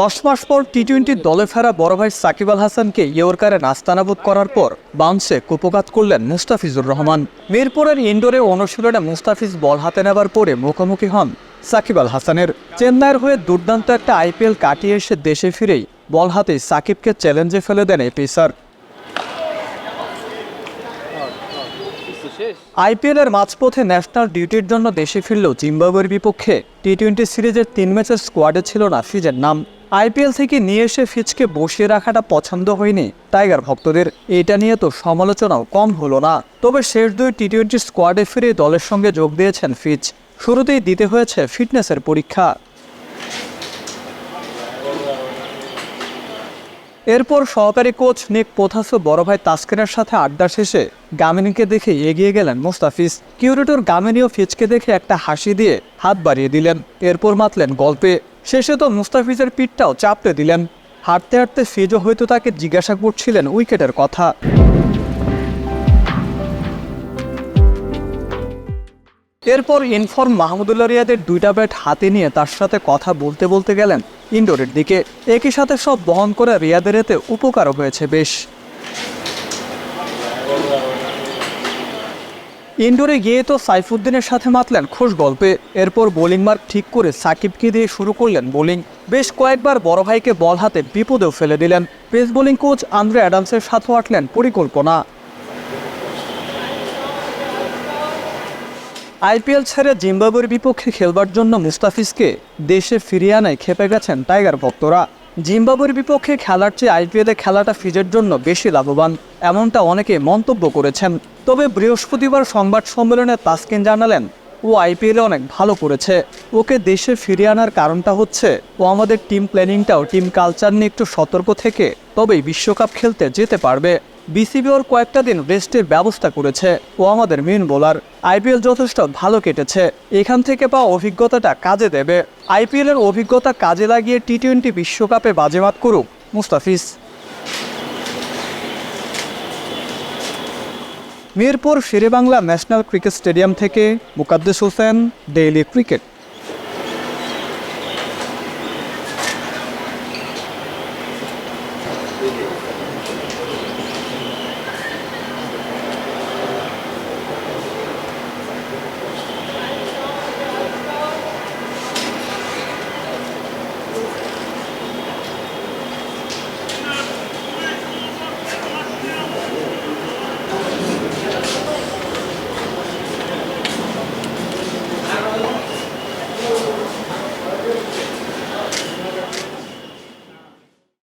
দশ মাস পর টি টোয়েন্টির দলে ফেরা বড় ভাই সাকিব আল হাসানকে ইয়র্কারে নাস্তানাবুদ করার পর বাউন্সে কুপকাত করলেন মুস্তাফিজুর রহমান। মিরপুরের ইন্ডোরে অনুশীলনে মুস্তাফিজ বল হাতে নেবার পরে মুখোমুখি হন সাকিব আল হাসানের। চেন্নাইয়ের হয়ে দুর্দান্ত একটা আইপিএল কাটিয়ে এসে দেশে ফিরেই বল হাতে সাকিবকে চ্যালেঞ্জে ফেলে দেন এই পেসার। আইপিএলের মাঝপথে ন্যাশনাল ডিউটির জন্য দেশে ফিরলেও জিম্বাবুয়ের বিপক্ষে টি টোয়েন্টি সিরিজের তিন ম্যাচের স্কোয়াডে ছিল না ফিজের নাম। আইপিএল থেকে নিয়ে এসে ফিজকে বসিয়ে রাখাটা পছন্দ হয়নি টাইগার ভক্তদের। এটা নিয়ে তো সমালোচনাও কম হলো না। তবে শেষ দুই টি টোয়েন্টি স্কোয়াডে ফিরে দলের সঙ্গে যোগ দিয়েছেন ফিজ শুরুতেই দিতে হয়েছে ফিটনেসের পরীক্ষা। এরপর সহকারী কোচ নিক পোথাসো বড় ভাই তাস্কিনের সাথে আড্ডা শেষে গামিনীকে দেখে এগিয়ে গেলেন মুস্তাফিজ। কিউরেটর গামিনী ও ফিজকে দেখে একটা হাসি দিয়ে হাত বাড়িয়ে দিলেন। এরপর মাতলেন গল্পে। শেষে তো মুস্তাফিজের পিঠটাও চাপতে দিলেন। হাঁটতে হাঁটতে ফিজও হয়তো তাকে জিজ্ঞাসা করছিলেন উইকেটের কথা। এরপর ইনফর্ম মাহমুদুল্লাহ রিয়াদের দুইটা ব্যাট হাতে নিয়ে তার সাথে কথা বলতে বলতে গেলেন ইনডোরের দিকে। একই সাথে সব বহন করে রিয়াদের এতে উপকারও হয়েছে বেশ। ইনডোরে গিয়ে তো সাইফুদ্দিনের সাথে মাতলেন খোশ গল্পে। এরপর বোলিং মার্ক ঠিক করে সাকিবকে দিয়ে শুরু করলেন বোলিং। বেশ কয়েকবার বড় ভাইকে বল হাতে বিপদেও ফেলে দিলেন। পেস বোলিং কোচ আন্দ্রে অ্যাডামসের সাথেও আটলেন পরিকল্পনা। আইপিএল ছেড়ে জিম্বাবুয়ের বিপক্ষে খেলবার জন্য মুস্তাফিজকে দেশে ফিরিয়ে আনায় খেপে গেছেন টাইগার ভক্তরা। জিম্বাবুয়ের বিপক্ষে খেলার চেয়ে আইপিএলে খেলাটা ফিজের জন্য বেশি লাভবান, এমনটা অনেকে মন্তব্য করেছেন। তবে বৃহস্পতিবার সংবাদ সম্মেলনে তাসকিন জানালেন ও আইপিএলে অনেক ভালো করেছে। ওকে দেশে ফিরিয়ে আনার কারণটা হচ্ছে, ও আমাদের টিম প্ল্যানিংটাও, টিম কালচার নিয়ে একটু সতর্ক থেকে, তবেই বিশ্বকাপ খেলতে যেতে পারবে। বিসিবি ওর কয়েকটা দিন রেস্টের ব্যবস্থা করেছে, ও আমাদের মেন বোলার আইপিএল যথেষ্ট ভালো কেটেছে, এখান থেকে পাওয়া অভিজ্ঞতাটা কাজে দেবে। আইপিএলের অভিজ্ঞতা কাজে লাগিয়ে টি টোয়েন্টি বিশ্বকাপে বাজেমাত করুক Mustafiz. Mirpur Sherebangla national cricket stadium থেকে মুকাদ্দেস হোসেন ডেইলি ক্রিকেট।